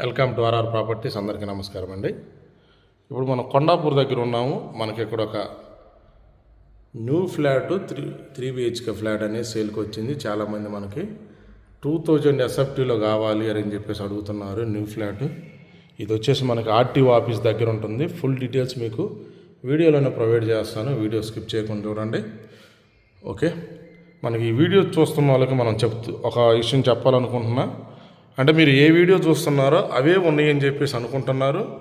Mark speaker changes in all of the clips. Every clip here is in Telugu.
Speaker 1: వెల్కమ్ టు ఆర్ఆర్ ప్రాపర్టీస్ అందరికీ నమస్కారం అండి. ఇప్పుడు మనం కొండాపూర్ దగ్గర ఉన్నాము. మనకి ఇక్కడ ఒక new flat three three BHK flat అనేది సేల్కి వచ్చింది. చాలామంది మనకి టూ థౌజండ్ ఎస్ఎఫ్టీలో కావాలి అని చెప్పేసి అడుగుతున్నారు న్యూ ఫ్లాట్. ఇది వచ్చేసి మనకి ఆర్టీఓ ఆఫీస్ దగ్గర ఉంటుంది. ఫుల్ డీటెయిల్స్ మీకు వీడియోలోనే ప్రొవైడ్ చేస్తాను. వీడియో స్కిప్ చేయకుండా చూడండి. ఓకే? మనకి ఈ వీడియో చూస్తున్న వాళ్ళకి మనం చెప్తూ ఒక విషయం చెప్పాలనుకుంటున్నా. అంటే మీరు ఏ వీడియో చూస్తున్నారో అవే ఉన్నాయని చెప్పేసి అనుకుంటున్నారు.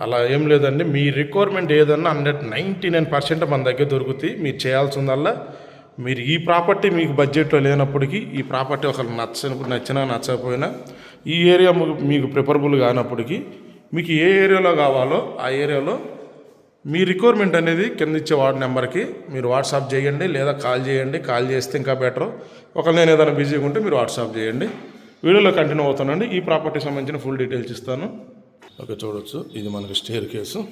Speaker 1: అలా ఏం లేదండి. మీ రిక్వైర్మెంట్ ఏదన్నా హండ్రెడ్ నైంటీ నైన్ పర్సెంట్ మన దగ్గర దొరుకుతాయి. మీరు చేయాల్సిందల్లా. మీరు ఈ ప్రాపర్టీ మీకు బడ్జెట్లో లేనప్పటికీ ఈ ప్రాపర్టీ ఒకరు నచ్చ నచ్చినా నచ్చకపోయినా ఈ ఏరియా మీకు- మీకు ప్రిఫరబుల్ కానప్పటికీ మీకు ఏ ఏరియాలో కావాలో ఆ ఏరియాలో మీ రిక్వైర్మెంట్ అనేది కింద ఇచ్చే వార్డ్ నెంబర్కి మీరు వాట్సాప్ చేయండి. లేదా కాల్ చేయండి. కాల్ చేస్తే ఇంకా బెటర్. ఒకవేళ నేను ఏదైనా బిజీగా ఉంటే మీరు వాట్సాప్ చేయండి. వీడియోలో కంటిన్యూ అవుతానండి. ఈ ప్రాపర్టీ సంబంధించిన ఫుల్ డీటెయిల్స్ ఇస్తాను. ఓకే చూడొచ్చు. ఇది మనకి స్టేర్ కేసు.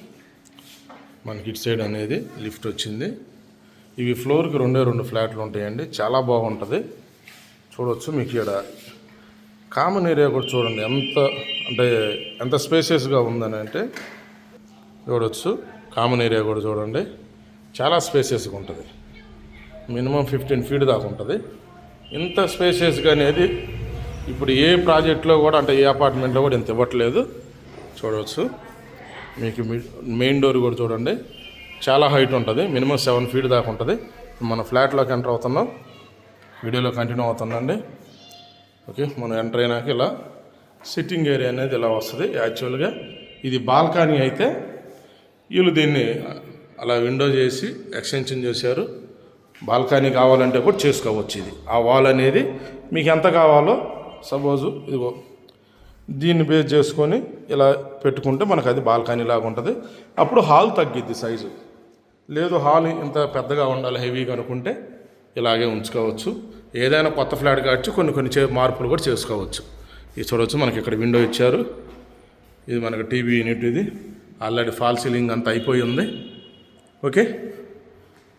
Speaker 1: మనకి ఇటు సైడ్ అనేది లిఫ్ట్ వచ్చింది. ఇవి ఫ్లోర్కి రెండే రెండు ఫ్లాట్లు ఉంటాయండి. చాలా బాగుంటుంది. చూడవచ్చు మీకు ఇక్కడ. కామన్ ఏరియా కూడా చూడండి. ఎంత అంటే ఎంత స్పేసియస్గా ఉందని అంటే చూడవచ్చు కామన్ ఏరియా కూడా చూడండి. చాలా స్పేసియస్గా ఉంటుంది. మినిమం ఫిఫ్టీన్ ఫీట్ దాకా ఉంటుంది. ఇంత స్పేసియస్గా అనేది ఇప్పుడు ఏ ప్రాజెక్ట్లో కూడా అంటే ఏ అపార్ట్మెంట్లో కూడా ఇంత ఇవ్వట్లేదు. చూడవచ్చు. మీకు మెయిన్ డోర్ కూడా చూడండి. చాలా హైట్ ఉంటుంది. మినిమం సెవెన్ ఫీట్ దాకా ఉంటుంది. మన ఫ్లాట్లోకి ఎంటర్ అవుతున్నాం. వీడియోలో కంటిన్యూ అవుతుందండి. ఓకే మనం ఎంటర్ అయినాక ఇలా సిట్టింగ్ ఏరియా అనేది ఇలా వస్తుంది యాక్చువల్గా. ఇది బాల్కనీ అయితే వీళ్ళు దీన్ని అలా విండో చేసి ఎక్స్టెన్షన్ చేశారు. బాల్కనీ కావాలంటే కూడా చేసుకోవచ్చు ఇది. ఆ వాల్ అనేది మీకు ఎంత కావాలో సపోజు ఇదిగో దీన్ని బేస్ చేసుకొని ఇలా పెట్టుకుంటే మనకు అది బాల్కనీ లాగా ఉంటుంది. అప్పుడు హాల్ తగ్గిద్ది సైజు లేదు హాల్ ఇంత పెద్దగా ఉండాలి హెవీగా అనుకుంటే ఇలాగే ఉంచుకోవచ్చు. ఏదైనా కొత్త ఫ్లాట్ కావచ్చు కొన్ని కొన్ని చే మార్పులు కూడా చేసుకోవచ్చు. ఇది చూడవచ్చు మనకి ఇక్కడ విండో ఇచ్చారు. ఇది మనకు టీవీ యూనిట్ ఇది. ఆల్రెడీ ఫాల్ సీలింగ్ అంతా అయిపోయి ఉంది. ఓకే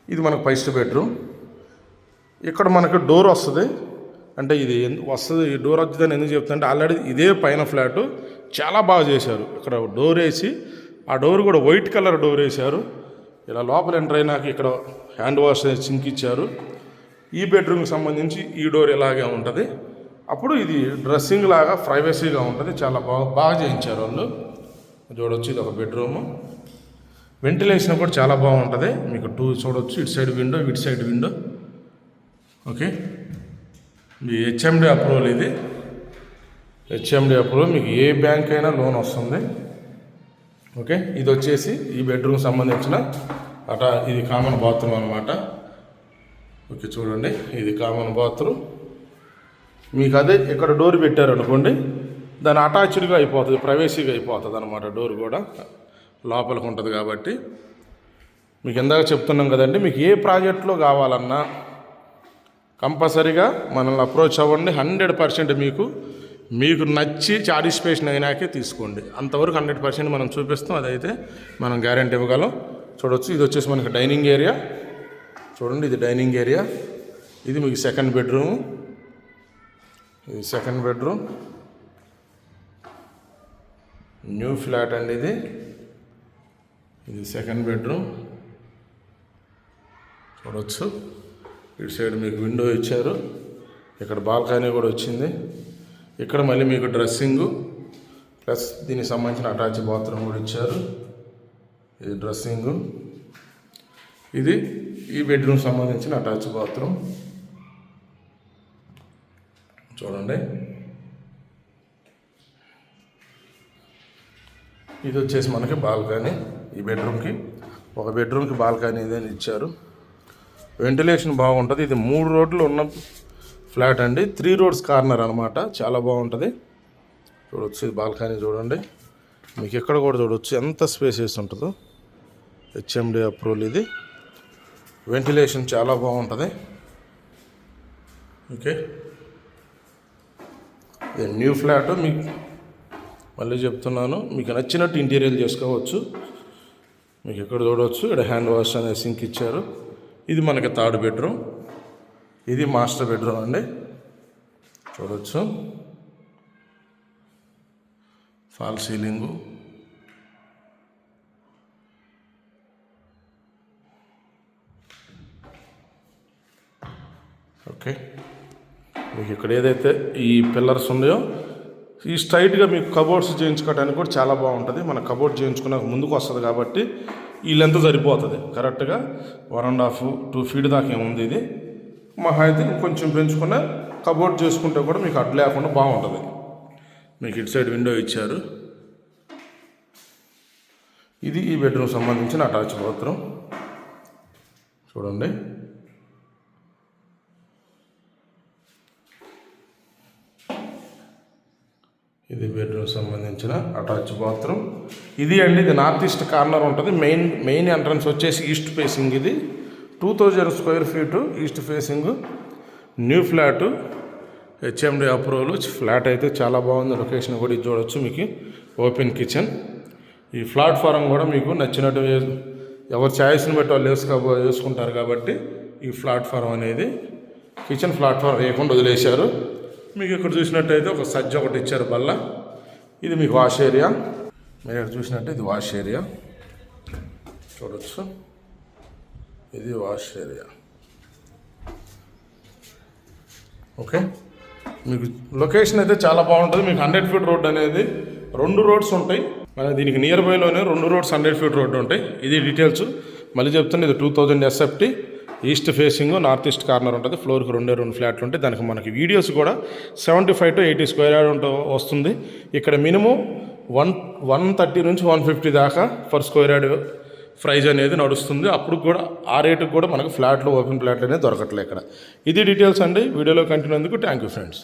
Speaker 1: ఇది మనకు ఫస్ట్ బెడ్రూమ్ ఇక్కడ మనకు డోర్ వస్తుంది. అంటే ఇది వస్తుంది ఈ డోర్ వచ్చిందని ఎందుకు చెప్తుంటే ఆల్రెడీ ఇదే పైన ఫ్లాట్ చాలా బాగా చేశారు. ఇక్కడ డోర్ వేసి ఆ డోర్ కూడా వైట్ కలర్ డోర్ వేశారు. ఇలా లోపల ఎంటర్ అయినాక ఇక్కడ హ్యాండ్ వాష్ సింక్ ఇచ్చారు. ఈ బెడ్రూమ్కి సంబంధించి ఈ డోర్ ఇలాగే ఉంటుంది. అప్పుడు ఇది డ్రెస్సింగ్ లాగా ప్రైవసీగా ఉంటుంది. చాలా బాగా బాగా చేయించారు వాళ్ళు. చూడొచ్చు ఇది ఒక బెడ్రూము. వెంటిలేషన్ కూడా చాలా బాగుంటుంది. మీకు టూ చూడొచ్చు. ఇటు సైడ్ విండో ఇటు సైడ్ విండో. ఓకే? మీ హెచ్ఎండి అప్రూవల్ ఇది. హెచ్ఎండి అప్రూవల్ మీకు ఏ బ్యాంక్ అయినా లోన్ వస్తుంది. ఓకే ఇది వచ్చేసి ఈ బెడ్రూమ్ సంబంధించిన అట ఇది కామన్ బాత్రూమ్ అనమాట ఓకే చూడండి. ఇది కామన్ బాత్రూమ్ మీకు అదే ఇక్కడ డోర్ పెట్టారు అనుకోండి దాని అటాచ్డ్గా అయిపోతుంది ప్రైవేసీగా అయిపోతుంది అనమాట డోర్ కూడా. లోపలికి ఉంటుంది కాబట్టి. మీకు ఇందాక చెప్తున్నాం కదండి మీకు ఏ ప్రాజెక్ట్లో కావాలన్నా కంపల్సరీగా మనల్ని అప్రోచ్ అవ్వండి. హండ్రెడ్ పర్సెంట్ మీకు మీకు నచ్చి సాటిస్ఫాక్షన్ అయినాకే తీసుకోండి. అంతవరకు హండ్రెడ్ పర్సెంట్ మనం చూపిస్తాం. అదైతే మనం గ్యారంటీ ఇవ్వగలం. చూడొచ్చు. ఇది వచ్చేసి మనకి డైనింగ్ ఏరియా. చూడండి ఇది డైనింగ్ ఏరియా. ఇది మీకు సెకండ్ బెడ్రూమ్. ఇది సెకండ్ బెడ్రూమ్. న్యూ ఫ్లాట్ అండి ఇది. ఇది సెకండ్ బెడ్రూమ్. చూడవచ్చు ఇటు సైడ్ మీకు విండో ఇచ్చారు. ఇక్కడ బాల్కనీ కూడా వచ్చింది. ఇక్కడ మళ్ళీ మీకు డ్రెస్సింగు ప్లస్ దీనికి సంబంధించిన అటాచ్ బాత్రూమ్ కూడా ఇచ్చారు. ఇది డ్రెస్సింగు. ఇది ఈ బెడ్రూమ్ సంబంధించిన అటాచ్ బాత్రూమ్. చూడండి. ఇది వచ్చేసి మనకి బాల్కనీ ఈ బెడ్రూమ్కి. ఒక బెడ్రూమ్కి బాల్కనీ ఇదని ఇచ్చారు. వెంటిలేషన్ బాగుంటుంది. ఇది మూడు రోడ్లు ఉన్న ఫ్లాట్ అండి. త్రీ రోడ్స్ కార్నర్ అనమాట చాలా బాగుంటుంది. చూడొచ్చు. ఇది బాల్కనీ చూడండి. మీకు ఎక్కడ కూడా చూడొచ్చు. ఎంత స్పేసెస్ ఉంటుందో. హెచ్ఎండి అప్రూవల్ ఇది. వెంటిలేషన్ చాలా బాగుంటుంది. ఓకే. ఇది న్యూ ఫ్లాట్. మీకు మళ్ళీ చెప్తున్నాను. మీకు నచ్చినట్టు ఇంటీరియర్ చేసుకోవచ్చు. మీకు ఎక్కడ చూడవచ్చు ఇక్కడ హ్యాండ్ వాష్ అనే సింక్ ఇచ్చారు. ఇది మనకి థర్డ్ బెడ్రూమ్. ఇది మాస్టర్ బెడ్రూమ్ అండి. చూడవచ్చు ఫాల్ సీలింగు ఓకే మీకు ఇక్కడ ఏదైతే ఈ పిల్లర్స్ ఉన్నాయో ఈ స్ట్రైట్గా మీకు కబోర్డ్స్ చేయించుకోవడానికి కూడా చాలా బాగుంటుంది. మన కబోర్డ్ చేయించుకున్నాక ముందుకు వస్తుంది కాబట్టి ఈ లెంత్ సరిపోతుంది. కరెక్ట్గా one and half two feet దాకా ఏముంది ఇది? మహా అయితే ఇంకొంచెం పెంచుకున్న కబోర్డ్ చేసుకుంటే కూడా మీకు అడ్డు లేకుండా బాగుంటుంది. మీకు ఇటు సైడ్ విండో ఇచ్చారు. ఇది ఈ బెడ్రూమ్ సంబంధించిన అటాచ్ బాత్రూమ్ చూడండి. ఇది బెడ్రూమ్ సంబంధించిన అటాచ్ బాత్రూమ్ ఇది అండి ఇది నార్త్ ఈస్ట్ కార్నర్ ఉంటుంది. మెయిన్ మెయిన్ ఎంట్రన్స్ వచ్చేసి ఈస్ట్ ఫేసింగ్ ఇది. Two thousand square feet east facing new flat HMD approval flat అయితే చాలా బాగుంది. లొకేషన్ కూడా ఇది చూడొచ్చు మీకు. ఓపెన్ కిచెన్ ఈ ప్లాట్ఫారం కూడా మీకు నచ్చినట్టు ఎవరు ఎవరి ఛాయిస్ని బట్టి వాళ్ళు వేసుకో వేసుకుంటారు కాబట్టి ఈ ప్లాట్ఫారం అనేది కిచెన్ ప్లాట్ఫారం వేయకుండా వదిలేశారు. మీకు ఇక్కడ చూసినట్టయితే ఒక సజ్జ ఒకటి ఇచ్చారు బల్ల. ఇది మీకు వాష్ ఏరియా. మీరు ఇక్కడ చూసినట్టు ఇది వాష్ ఏరియా. చూడొచ్చు. ఇది వాష్ ఏరియా. ఓకే. మీకు లొకేషన్ అయితే చాలా బాగుంటుంది. మీకు హండ్రెడ్ ఫీట్ రోడ్ అనేది రెండు రోడ్స్ ఉంటాయి. మన దీనికి నియర్ బైలోనే రెండు రోడ్స్ హండ్రెడ్ ఫీట్ రోడ్ ఉంటాయి. ఇది డీటెయిల్స్. మళ్ళీ చెప్తాను ఇది two thousand SFT. East facing north east corner ఉంటుంది ఫ్లోర్కి రెండే రెండు ఫ్లాట్లు ఉంటాయి దానికి మనకి వీడియోస్ కూడా seventy five to eighty square yard ఉంట వస్తుంది. ఇక్కడ మినిమం వన్ వన్ థర్టీ నుంచి వన్ ఫిఫ్టీ దాకా ఫర్ స్క్వేర్ యార్డ్ ప్రైజ్ అనేది నడుస్తుంది. అప్పుడు కూడా ఆ రేటుకి కూడా మనకు ఫ్లాట్లు ఓపెన్ ఫ్లాట్లు అనేది దొరకట్లే ఇక్కడ. ఇది డీటెయిల్స్ అండి. వీడియోలో కంటిన్యూ అందుకు థ్యాంక్ యూ ఫ్రెండ్స్.